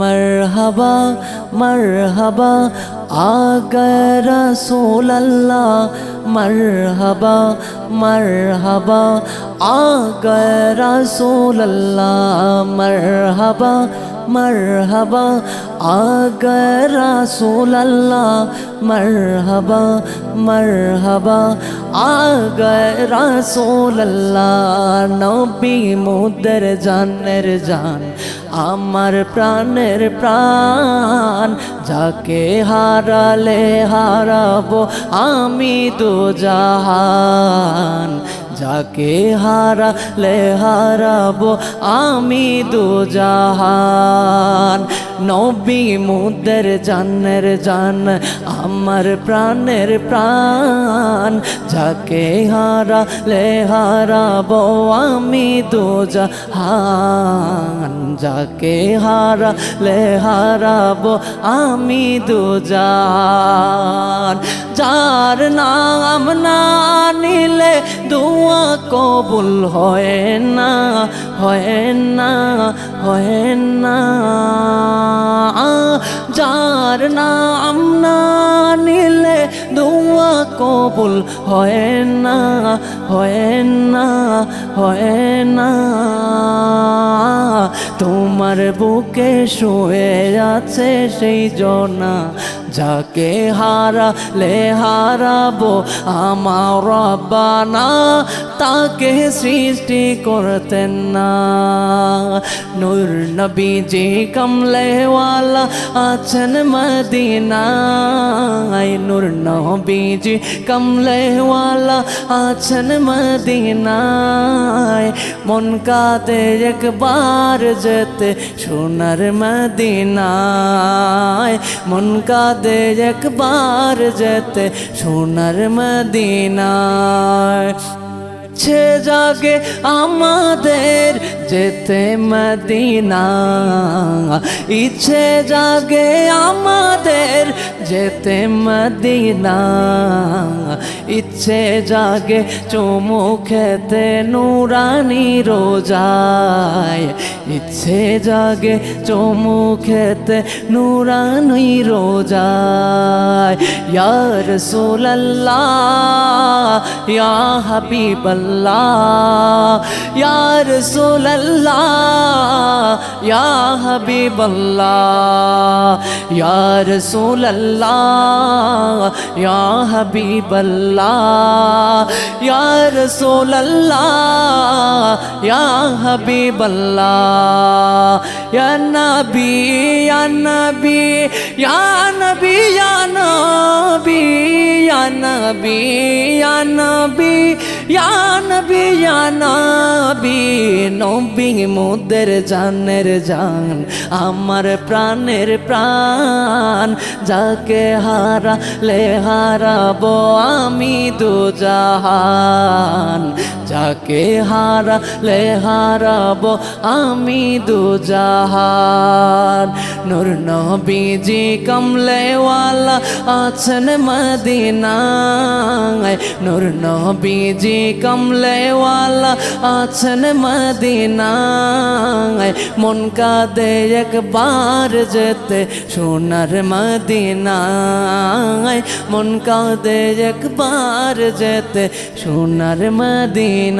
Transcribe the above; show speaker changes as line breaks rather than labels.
मरहबा मरहबा आगे रसूल अल्लाह मरहबा मरहबा आगे रसूल अल्लाह मरहबा मरहबा आगे रसूल अल्लाह मरहबा मरहबा आगे रसूल अल्लाह नबी मुदर जानर जान আমার প্রাণের প্রাণ যাকে হারালে হারাবো আমি দু যাকে হারালে হারাবো আমি দু জাহান। নবী মুদের জানের জান, আমার প্রাণের প্রাণ। যাকে হারালে হারাবো আমি দু জাহান যাকে হারালে হারাবো আমি দু যার নাম না নিলে কবুল হয় না হয় না হয় না। যার নাম না নিলে দোয়া কবুল হয় না হয় না হয় না। তোমার বুকে শুয়ে আছে সেই জনা যাকে হারালে হারাবো আমার রব্বানা, তাকে সৃষ্টি করতেন না। নূর নবীজি কমলেওয়ালা আছেন মদিনায়। নূর নবীজি কমলেওয়ালা আছেন মদিনায়। মন কাতে একবার যেতে সোনার মদিনায় মন কাদে একবার যেতে সোনার মদিনায়। ছে জাগে আমাদের যেতে মদিনা ইচ্ছে জাগে আমাদের যেতে মদিনা, ইচ্ছে জাগে চুমু খেতে নুরানি রোজায়। ইচ্ছে জাগে চুমু খেতে নুরানি রোজায়। ইয়ার সোল্লাহ ইয়া হাবিবাল্লাহ ইয়া রাসূলুল্লাহ ইয়া হাবিবাল্লাহ ইয়া রাসূলুল্লাহ ইয়া হাবিবাল্লাহ ইয়া রাসূলুল্লাহ ইয়া হাবিবাল্লাহ ইয়া নবী ইয়া নবী ইয়া নবী ইয়া নবী ইয়া নবী ইয়া নবী ইয়া নবী ইয়া নবী নবী মোদের জানের জান আমার প্রাণের প্রাণ। যাকে হারা লে হারাবো আমি দু যাকে হারালে হারাবো আমি দু জাহান নূর নবীজি কমলেওয়ালা আছেন মদিনায়। নূর নবীজি কমলেওয়ালা আছেন মদিনায়। মন কাদে একবার যেতে সোনার মদিনায়। মন কাদে একবার যেতে সোনার य